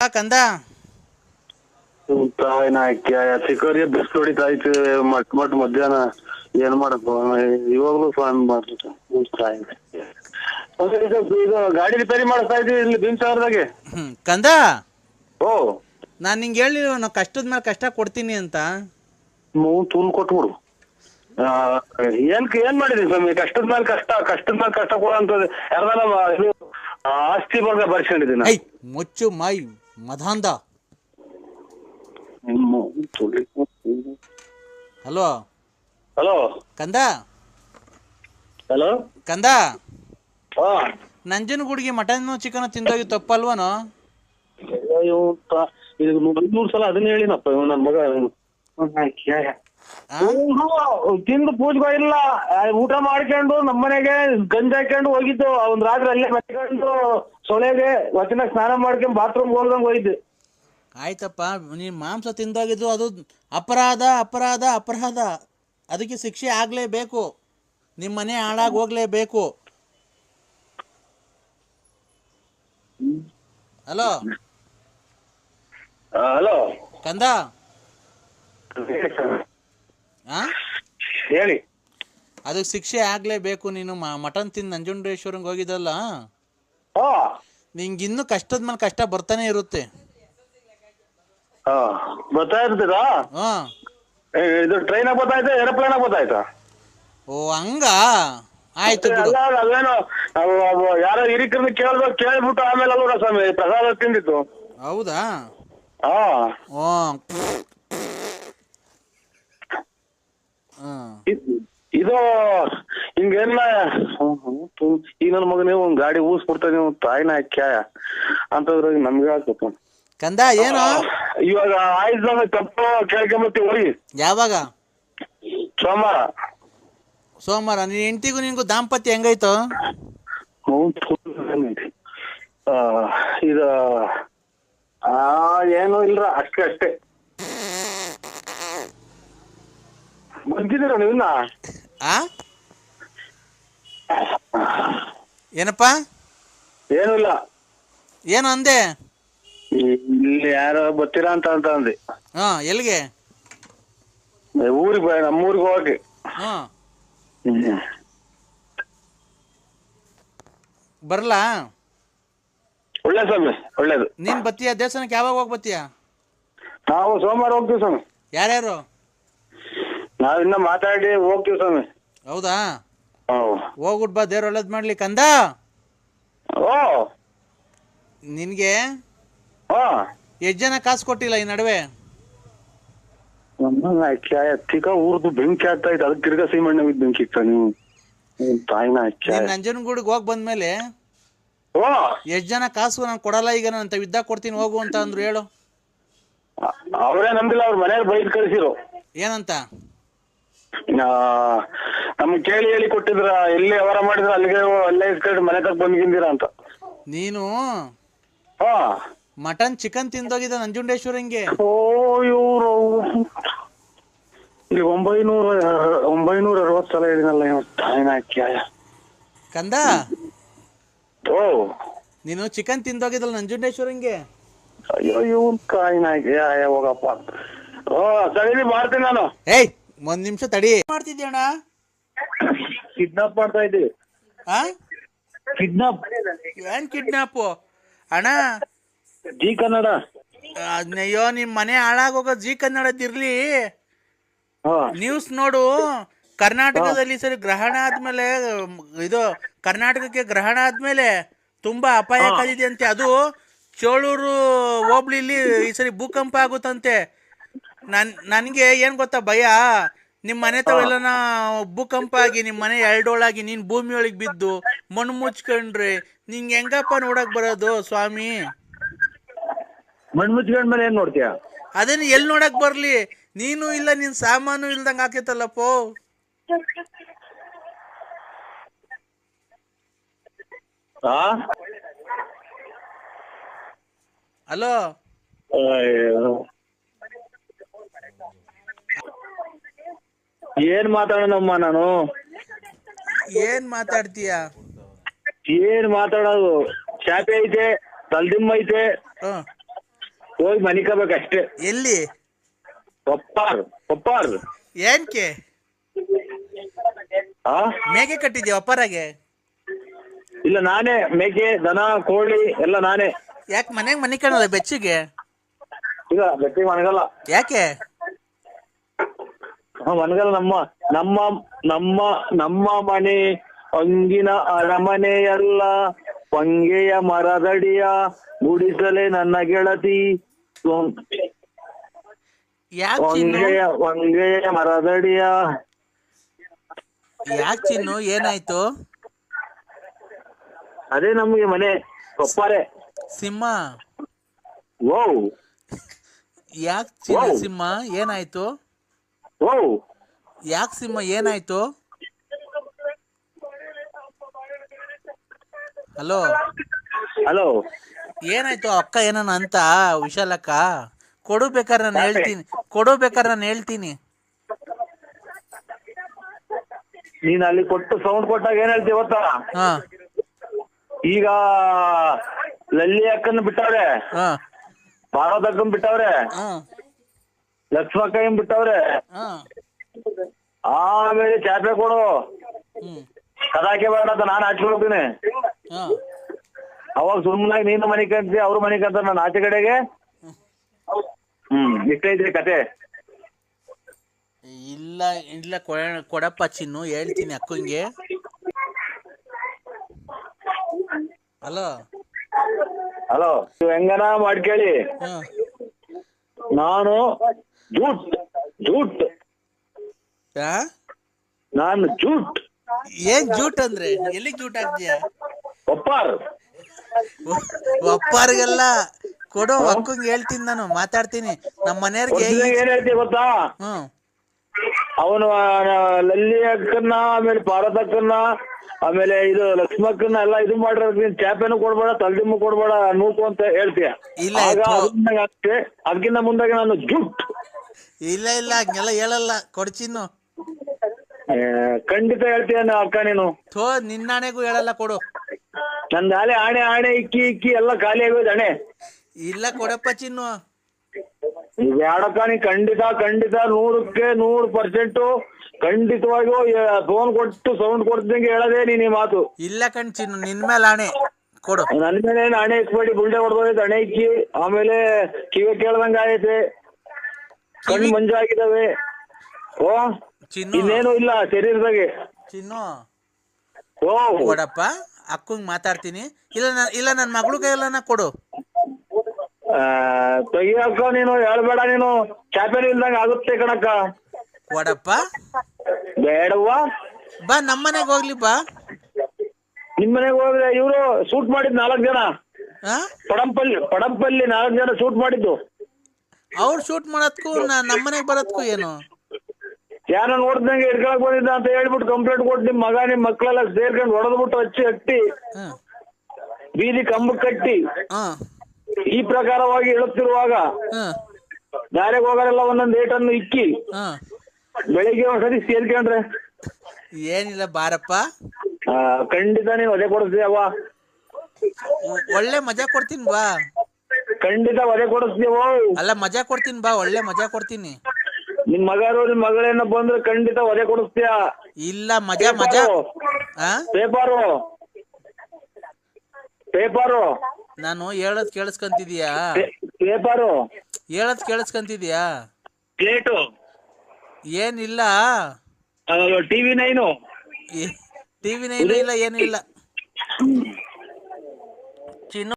ಕಂದ ಚಿಕ್ಕವರಿಗೆ ಬಿಸಿಲು ಹೊಡಿತಾ ಐತಿ ಮಟ್ ಮಟ್ ಮಧ್ಯಾಹ್ನ ಏನ್ ಮಾಡಪ್ಪ? ಇವಾಗ್ಲೂ ಫೋನ್ ಇದು ಗಾಡಿ ರಿಪೇರಿ ಮಾಡಿಸ್ತಾ ಇದ್ದೀವಿ ಇಲ್ಲಿ ಭೀಮಸಾಗರದಾಗೆ. ಹ್ಮ್ ಕಂದ? ಓ ನಾನು ನಿಂಗೆ ಹೇಳಿಲ್ಲ ನಾವು ಕಷ್ಟದ ಮೇಲೆ ಕಷ್ಟ ಕೊಡ್ತೀನಿ ಅಂತ. ಮೂವ್ ತೂಲ್ ಕೊಟ್ಬಿಡು ಆ, ಏನ್ ಏನ್ ಮಾಡಿದ್ರಿ ಸ್ವಾಮಿ? ಕಷ್ಟದ ಮೇಲೆ ಕಷ್ಟ ಕಷ್ಟದ ಮೇಲೆ ಕಷ್ಟ ಕೊಡೋಂಥದ್ದು ಯಾರ್ದಾನ ಮ- ಇದು ಆಸ್ತಿ ಬಗ್ಗೆ ಬರ್ಸ್ಕೊಂಡಿದ್ದೀನಿ? ಐ ಮುಚ್ಚು ಮೈ ಮಧಾಂದ ಹಲೋ. ಹಲೋ. ಕಂದ. ಹಲೋ. ಕಂದ. ಹಾ. ನಂಜನಗೂಡಿಗೆ ಮಟನ್ ಚಿಕನ್ ತಿಂದೋಗಿ ತಪ್ಪಲ್ವನು? ಅಯ್ಯೋ ಇದು ನೂರ್ ಸಲ ಅದನ್ನ ಹೇಳಿನಪ್ಪ ನನ್ನ ನನ್ ಮಗ. ತಿಂದು ಪೂಜೆಗೂ ಇಲ್ಲ. ಊಟ ಮಾಡ್ಕೊಂಡು ನಮ್ಮನೆಗೆ ಗಂಜ ಹಾಕೊಂಡು ಹೋಗಿದ್ದು. ಒಂದ್ ರಾತ್ರಿ ಅಲ್ಲೇ ಮತ್ಕೊಂಡು ಸೊಳೆಗೆ ವಚನ ಸ್ನಾನ ಮಾಡ್ಕೊಂಡು ಬಾತ್ರೂಮ್ ಹೋಗ್ದಂಗ್ ಹೋಗಿದ್ದು. ಆಯ್ತಪ್ಪ ನೀನ್ ಮಾಂಸ ತಿಂದೋಗಿದ್ದು ಅದು ಅಪರಾಧ ಅಪರಾಧ ಅಪರಾಧ. ಅದಕ್ಕೆ ಶಿಕ್ಷೆ ಆಗ್ಲೇಬೇಕು. ನಿಮ್ ಮನೆ ಹಾಳಾಗ್ ಹೋಗ್ಲೇಬೇಕು. ಹಲೋ? ಹಲೋ? ಕಂದ? ಆ? ಹೇಳಿ. ಅದಕ್ಕೆ ಶಿಕ್ಷೆ ಆಗಲೇಬೇಕು ನೀನು. ಮ- ಮಟನ್ ತಿಂದು ನಂಜುಂಡೇಶ್ವರಂಗೆ ಹೋಗಿದಲ್ಲ ಹಾ. ನಿಂಗೆ ಇನ್ನು ಕಷ್ಟದ ಮೇಲೆ ಕಷ್ಟ ಬರ್ತಾನೆ ಇರುತ್ತೆ. ಹಾ. ಬರ್ತಾ ಇರ್ತೀರಾ? ಹಾಂ. ಏ, ಇದು ಟ್ರೈನ್ ಬರ್ತಾಯ್ತಾ ಏರೋಪ್ಲೇನ್ ಬರ್ತಾಯ್ತಾ ಓ ಹಂಗ? ಆಯ್ತು ಬಿಡು. ಅಲ್ಲ ಅಲ್ಲೇನೋ ನಾವು ಅವು ಯಾರೋ ಹಿರಿಕರನ್ನ ಕೇಳ್ಬೇಕು ಕೇಳ್ಬಿಟ್ಟು ಆಮೇಲೆ ಅಲ್ಲ ಸ್ವಾಮಿ ಪ್ರಸಾದ ತಿಂದಿತ್ತು ಹೌದಾ? ಹಾ. ಓ ಹಾಂ ಇದ್- ಹಿಂಗೇನ ಈಗ ನನ್ನ ಮಗನೇ ಒಂದ್ ಗಾಡಿ ಊಸ್ಬಿಡ್ತಾ ನೀವು ತಾಯಿನ ಕ್ಯಾಯ ಅಂತಂದ್ರೆ ನಮ್ಗೆ ಆಗ್ಬೇಕು. ಕಂದ ಏನು? ಇವಾಗ ಆಯ್ತು ತಪ್ಪು ಕೇಳ್ಕೊಂಬತ್ತೀವಿ ಹೋಗಿ ಯಾವಾಗ? ಸೋಮವಾರ. ಸೋಮವಾರ. ನಿನ್ ಹೆಂಡತಿಗೂ ನಿನ್ಗೂ ದಾಂಪತ್ಯ ಹೆಂಗಾಯ್ತು ಇದು ಆ ಏನು ಇಲ್ರ ಅಷ್ಟೇ ಅಷ್ಟೇ. ಬಂದಿದ್ದೀರ ನೀವಿನ್ನ? ಆ? ಏನಪ್ಪ? ಏನೂ ಇಲ್ಲ ಏನು ಅಂದೆ? ಇಲ್ಲಿ ಯಾರೋ ಬರ್ತೀರಾ ಅಂತ ಅಂತ ಅಂದೆ. ಹಾ ಎಲ್ಲಿಗೆ? ಊರಿಗೆ ನಮ್ಮೂರಿಗೆ ಹೋಗಿ. ಹಾ. ಬರಲಾ? ಒಳ್ಳೆ ಸ್ವಾಮಿ ಒಳ್ಳೇದು. ನೀನ್ ಬತ್ತೀಯ? ದೇವಸ್ಥಾನಕ್ಕೆ ಯಾವಾಗ ಹೋಗಿ ಬತ್ತೀಯ ನಾವು ಸೋಮವಾರ ಹೋಗ್ತೀವಿ ಸ್ವಾಮಿ. ಯಾರ್ಯಾರು? ನಾವಿನ್ನ ಮಾತಾಡಿ ಹೋಗ್ತೀವಿ ಸ್ವಾಮಿ. ಹೌದಾ? ಹ್ಞೂ ಹೋಗ್ಬಿಟ್ ಬಾ ದೇವ್ರ ಒಳ್ಳೇದ್ ಮಾಡ್ಲಿ. ಕಂದ? ಓ. ನಿನಗೆ? ಹಾಂ. ಎಷ್ಟು ಜನ ಕಾಸು ಕೊಟ್ಟಿಲ್ಲ ಈ ನಡುವೆ? ತಿಕ್ಕ ಊರ್ದು ಬೆಂಕಿ ಆಗ್ತಾ ಇತ್ತು ಅದಕ್ಕೆ ತಿರ್ಗಾ ಸೀಮಣ್ಣ ಬೆಂಕಿ ನೀವು. ತಾಯಿನ ನೀನು ನಂಜನಗೂಡಿಗೆ ಹೋಗ್ ಬಂದ್ಮೇಲೆ ಓ. ಎಷ್ಟ್ ಜನ ಕಾಸು ನಾನು ಕೊಡಲ್ಲ ಈಗ ನಾನು ಅಂತ ವಿದ್ಯಾ ಕೊಡ್ತೀನಿ ಹೋಗು ಅಂತ ಅಂದ್ರು ಹೇಳು. ಅವರೇ ನಂಬಿಲ್ಲ ಅವ್ರ ಮನೇಲಿ ಬೈದ್ ಕಳಿಸಿರು. ಏನಂತ? ನಮ್ಗೆ ಕೇಳಿ ಹೇಳಿ ಕೊಟ್ಟಿದ್ರ ಎಲ್ಲಿ ವ್ಯವಹಾರ ಮಾಡಿದ್ರ ಅಲ್ಲಿಗೆ ಅಲ್ಲೇ ಇಸ್ಕೊಂಡು ಮನೆ ತಗ ಬಂದ್ಗಿಂದಿರ ಅಂತ. ನೀನು? ಹಾ. ಮಟನ್ ಚಿಕನ್ ತಿಂದೋಗಿದ್ದ ನಂಜುಂಡೇಶ್ವರಂಗೆ ಓ ಇವ್ರು. ಇಲ್ಲಿ ಒಂಬೈನೂರ ಒಂಬೈನೂರ ಅರವತ್ತು ಸಲ ಹೇಳಿನಲ್ಲ ಕ್ಯಾಯ ಕಂದ? ಓ ನೀನು ಚಿಕನ್ ತಿಂದೋಗಿದ್ದಲ್ಲ ನಂಜುಂಡೇಶ್ವರಂಗೆ ಅಯ್ಯೋ ಇವನ್ ಕಾಯಿನ ಹಾಕಿ ಹೋಗಪ್ಪ. ಓ ಸರಿ ಮಾಡ್ತೀನಿ ನಾನು. ಏಯ್! ಒಂದ್ ನಿಮಿಷ ತಡಿ. ಮಾಡ್ತಿದ್ಯಣ್ಣ ಕಿಡ್ನಾಪ್ ಮಾಡ್ತಾ ಇದ್ದೀವಿ ಆ? ಕಿಡ್ನಾಪ್ ಏನ್ ಕಿಡ್ನಾಪ್ ಅಣ್ಣ ಜಿ ಕನ್ನಡ. ಅಯ್ಯೋ ನಿಮ್ ಮನೆ ಹಾಳಾಗೋಗೋ ಜಿ ಕನ್ನಡದಿರ್ಲಿ ಹಾ. ನ್ಯೂಸ್ ನೋಡು. ಕರ್ನಾಟಕದಲ್ಲಿ ಸರಿ ಗ್ರಹಣ ಆದ್ಮೇಲೆ ಇದು ಕರ್ನಾಟಕಕ್ಕೆ ಗ್ರಹಣ ಆದ್ಮೇಲೆ ತುಂಬಾ ಅಪಾಯಕಾರಿದೆ ಅಂತೆ ಅದು ಚೋಳೂರು ಹೋಬ್ಳಿಲಿ ಈ ಸರಿ ಭೂಕಂಪ ಆಗುತ್ತಂತೆ. ನನ್ ನನಗೆ ಏನ್ ಗೊತ್ತಾ ಭಯ? ನಿಮ್ಮ ಮನೆ ತಾವೆಲ್ಲನ ಭೂಕಂಪ ಆಗಿ ನಿಮ್ಮ ಮನೆ ಎರಡೊಳಾಗಿ ನೀನ್ ಭೂಮಿ ಒಳಗ್ ಬಿದ್ದು ಮಣ್ಣು ಮುಚ್ಕೊಂಡ್ರಿ ನಿಂಗೆ ಹೆಂಗಪ್ಪ ನೋಡಕ್ ಬರೋದು ಸ್ವಾಮಿ? ಮಣ್ಣು ಮುಚ್ಕೊಂಡ್ ಮೇಲೆ ಏನ್ ನೋಡ್ತೀಯ? ಅದನ್ನ ಎಲ್ಲಿ ನೋಡಕ್ ಬರ್ಲಿ? ನೀನು ಇಲ್ಲ ನಿನ್ ಸಾಮಾನು ಇಲ್ದಂಗ ಆಕೈತಲ್ಲಪ್ಪೋ ಆ ಅಲೋ ಅಯ್ಯೋ. ಏನ್ ಮಾತಾಡೋಣಮ್ಮ ನಾನು? ಏನ್ ಮಾತಾಡ್ತೀಯ? ಏನ್ ಮಾತಾಡೋದು? ಚಾಪೆ ಐತೆ ತಲ್ದಿಮ್ಮ ಐತೆ. ಹ್ಮ್ ಹೋಗಿ ಮನಿಕಬೇಕಷ್ಟೇ ಎಲ್ಲಿ? ಪಪ್ಪಾರ್ ಪಪ್ಪಾರ್. ಏನ್ಕೆ? ಆ? ಮೇಕೆ ಕಟ್ಟಿದ್ಯಾ ಒಪ್ಪರಾಗೆ ಇಲ್ಲ ನಾನೇ. ಮೇಕೆ ದನ ಕೋಳಿ ಎಲ್ಲ ನಾನೇ. ಯಾಕೆ ಮನೆಗೆ ಮನೆ ಕಾಣಲ್ಲ ಬೆಚ್ಚಿಗೆ? ಈಗ ಬೆಚ್ಚಿಗೆ ಮನಗಲ್ಲ. ಯಾಕೆ? ಮನಗಲ್ಲ ನಮ್ಮ ನಮ್ಮ ನಮ್ಮ ನಮ್ಮ ಮನೆ ಅಂಗಿನ ಅರಮನೆಯಲ್ಲ ಪಂಗೆಯ ಮರದಡಿಯ ಗುಡಿಸಲೆ ನನ್ನ ಗೆಳತಿ. ಪಂಗೆಯ ವಂಗೆಯ ಮರದಡಿಯ. ಯಾಕೆ ಚಿನ್ನು? ಏನಾಯ್ತು? ಅದೇ ನಮ್ಗೆ ಮನೆ ಕೊಪ್ಪಾರೆ. ಸಿಂಹ. ಓ ಯಾಕೆ ಚಿನ್ನ. ಸಿಂಹ? ಏನಾಯ್ತು? ಓ. ಯಾಕೆ ಸಿಂಹ ಏನಾಯ್ತು? ಹಲೋ. ಹಲೋ. ಏನಾಯ್ತು ಅಕ್ಕ ಏನನ ಅಂತ? ವಿಶಾಲಕ್ಕ ಕೊಡು ಬೇಕಾದ್ರೆ ನಾನು ಹೇಳ್ತೀನಿ. ಕೊಡು ಬೇಕಾದ್ರೆ ನಾನು ಹೇಳ್ತೀನಿ. ನೀನ್ ಅಲ್ಲಿ ಕೊಟ್ಟು ಸೌಂಡ್ ಕೊಟ್ಟಾಗ ಏನ್ ಹೇಳ್ತೀವಿ ಗೊತ್ತಾ? ಹಾ. ಈಗ ಲಲ್ಲಿ ಅಕ್ಕನ್ ಬಿಟ್ಟವ್ರೆ. ಹಾ. ಬಿಟ್ಟವ್ರೆ. ಹಾ. ಲಕ್ಷ್ಮಕ್ಕಯ್ಯನ್ ಬಿಟ್ಟವ್ರೆ? ಹಾ. ಆಮೇಲೆ ಚಾಪೆ ಕೊಡು. ಹ್ಮ್. ಕದಾಕೆ ಬೇಡ ಅಂತ ನಾನು ಆಚೆ ಹೋಗ್ತೀನಿ. ಹಾ. ಅವಾಗ ಸುಮ್ಮನಾಗಿ ನೀನು ಮನೆ ಕಂತಿ ಅವ್ರ ಮನೆ ಕಂತ ನಾನು ಆಚೆ ಕಡೆಗೆ. ಹ್ಮ್ ಇಷ್ಟೈತ್ರಿ ಕತೆ. ಇಲ್ಲ ಇಲ್ಲ ಕೊಡ- ಕೊಡಪ್ಪ ಚಿನ್ನು ಹೇಳ್ತೀನಿ ಅಕ್ಕಂಗೆ. ಹಲೋ. ಹಲೋ ನೀವು ಹೆಂಗನ ಮಾಡ್ಕೇಳಿ? ಕೇಳಿ ನಾನು ಜೂಟ್ ಜೂಟ್. ಆ? ನಾನು ಜೂಟ್. ಏನ್ ಜೂಟ್ ಅಂದ್ರೆ? ಎಲ್ಲಿ ಜೂಟ್ ಹಾಕ್ತೀಯಾ ಒಪ್ಪಾರ್. ಒಪ್ಪಾರಿಗೆಲ್ಲ ಕೊಡು ಅಕ್ಕಂಗೆ ಹೇಳ್ತೀನಿ ನಾನು ಮಾತಾಡ್ತೀನಿ. ನಮ್ಮ ಮನೆಯವ್ರಿಗೆ ಏನ್ ಹೇಳ್ತೀವಿ ಗೊತ್ತಾ? ಹ್ಮ್ ಅವನು ಲಲ್ಲಿ ಅಕ್ಕನ್ನ ಆಮೇಲೆ ಪಾರ್ವತ ಅಕ್ಕನ್ನ ಆಮೇಲೆ ಇದು ಲಕ್ಷ್ಮಕ್ಕನ್ನ ಎಲ್ಲ ಇದು ಮಾಡಿರೋ ಚಾಪೆನೂ ಕೊಡ್ಬೇಡ ತಲ್ದಿಮ್ಮು ಕೊಡ್ಬೇಡ ನೂಕು ಅಂತ ಹೇಳ್ತೀಯ. ಇಲ್ಲ, ಅದಕ್ಕಿಂತ ಮುಂದಾಗಿ ನಾನು ಜುಟ್. ಇಲ್ಲ ಇಲ್ಲ ಹಂಗೆಲ್ಲ ಹೇಳಲ್ಲ. ಕೊಡ್ಚಿನ್ನು ಏ, ಖಂಡಿತ ಹೇಳ್ತೀಯ ನಾ ಅಕ್ಕ ನೀನು. ಥೋ ನಿನ್ನಾಣೆಗೂ ಹೇಳಲ್ಲ ಕೊಡು. ನಂದು ಆಲೆ ಆಣೆ ಆಣೆ ಇಕ್ಕಿ ಇಕ್ಕಿ ಎಲ್ಲ ಖಾಲಿ ಆಗೋದು ಅಣೆ ಇಲ್ಲ ಕೊಡಪ್ಪ ಚಿನ್ನು. ಬ್ಯಾಡಕ್ಕ ನೀ ಖಂಡಿತ ಖಂಡಿತ ನೂರಕ್ಕೆ ನೂರು ಪರ್ಸೆಂಟ್ ಖಂಡಿತವಾಗಿಯೂ ಫೋನ್ ಕೊಟ್ಟು ಸೌಂಡ್ ಕೊಡ್ತಿದ್ದಂಗೆ ಹೇಳದೆ ನೀನ್ ಈ ಮಾತು. ಇಲ್ಲ ಕಣ್ ಚಿನ್ನು ನಿನ್ ಮೇಲೆ ಆಣೆ. ಕೊಡು. ನನ್ ಮೇಲೆ ಏನು ಹಣೆ ಇಕ್ಬೇಡಿ ಬುಲ್ಡೆ ಹೊಡೆದೋಯ್ತು ಹಣೆ ಇಕ್ಕಿ. ಆಮೇಲೆ ಕಿವಿ ಕೇಳ್ದಂಗ ಆಗೈತೆ ಕಣ್ಣು ಮಂಜಾಗಿದ್ದಾವೆ. ಓ ಚಿನ್ನು. ಇನ್ನೇನು ಇಲ್ಲ ಶರೀರದಾಗೆ. ಚಿನ್ನು. ಓ. ಕೊಡಪ್ಪ ಅಕ್ಕಂಗ್ ಮಾತಾಡ್ತೀನಿ. ಇಲ್ಲ ನಾ ಇಲ್ಲ ನನ್ನ ಮಗಳು ಕೈಯಲ್ಲನ ಕೊಡು. ತೆಗಿಯಕ್ಕ ನೀನು ಹೇಳ್ಬೇಡ ನೀನು. ಚಾಪೆಲ್ ಇಲ್ದಂಗ ಆಗುತ್ತೆ ಕಣಕ್ಕ. ಕೊಡಪ್ಪ. ಬೇಡವ್ವ. ಬಾ ನಮ್ಮನೆಗೆ ಹೋಗ್ಲಿ ಬಾ. ನಿಮ್ ಮನೆಗೆ ಹೋದ್ರೆ ಇವ್ರು ಶೂಟ್ ಮಾಡಿದ್ ನಾಲ್ಕ್ ಜನ. ಆ? ಪಡಂಪಲ್ಲಿ ಪಡಂಪಲ್ಲಿ ನಾಲ್ಕ್ ಜನ ಶೂಟ್ ಮಾಡಿದ್ದು. ಅವ್ರು ಶೂಟ್ ಮಾಡೋದಕ್ಕೂ ನಾ ನಮ್ಮನೆಗೆ ಬರೋದ್ಕು ಏನು? ಯಾರ ನೋಡ್ದಂಗೆ ಹಿಡ್ಕೊಳಕ್ ಬಂದಿದ್ದ ಅಂತ ಹೇಳ್ಬಿಟ್ಟು ಕಂಪ್ಲೇಂಟ್ ಕೊಟ್ಟು ನಿಮ್ ಮಗ ನಿಮ್ ಮಕ್ಳೆಲ್ಲ ಸೇರ್ಕೊಂಡು ಹೊಡೆದ್ಬಿಟ್ಟು ಹಚ್ಚಿ ಹಟ್ಟಿ ಬೀದಿ ಕಂಬ ಕಟ್ಟಿ ಈ ಪ್ರಕಾರವಾಗಿ ಹೇಳುತ್ತಿರುವಾಗ ದಾರಿಗೆ ಹೋಗೋರೆಲ್ಲ ಒಂದೊಂದು ಏಟನ್ನು ಇಕ್ಕಿ ಬೆಳಿಗ್ಗೆ ಒಂದ್ಸತಿ ಸೇರ್ಕೊಂಡ್ರೆ. ಏನಿಲ್ಲ ಬಾರಪ್ಪ. ಖಂಡಿತ ನೀವು ಅದೇ ಕೊಡ್ತೀಯವ್ವ. ಒಳ್ಳೆ ಮಜಾ ಕೊಡ್ತೀನಿ ಬಾ. ಖಂಡಿತ ಒದೆ ಕೊಡಿಸ್ತೀವ ಅಲ್ಲ ಮಜಾ ಕೊಡ್ತೀನಿ ಬಾ ಒಳ್ಳೆ ಮಜಾ ಕೊಡ್ತೀನಿ. ನಿಮ್ ಮಗರು ನಿಮ್ ಮಗಳೇನ ಬಂದ್ರೆ ಖಂಡಿತ ಒದೆ ಕೊಡಿಸ್ತೀಯ? ಇಲ್ಲ ಮಜಾ ಮಜಾ. ಆ? ಪೇಪರು. ಪೇಪರು. ನಾನು ಹೇಳೋದ್ ಕೇಳಿಸ್ಕಂತಿದ್ಯಾ? ಪೇಪರು. ಹೇಳೋದ್ ಕೇಳಿಸ್ಕಂತಿದ್ಯಾ? ಪ್ಲೇಟು. ಏನಿಲ್ಲ. TV nine. ಟಿವಿ ನೈನು ಇಲ್ಲ ಏನಿಲ್ಲ ಇಲ್ಲ. ಚಿನ್ನು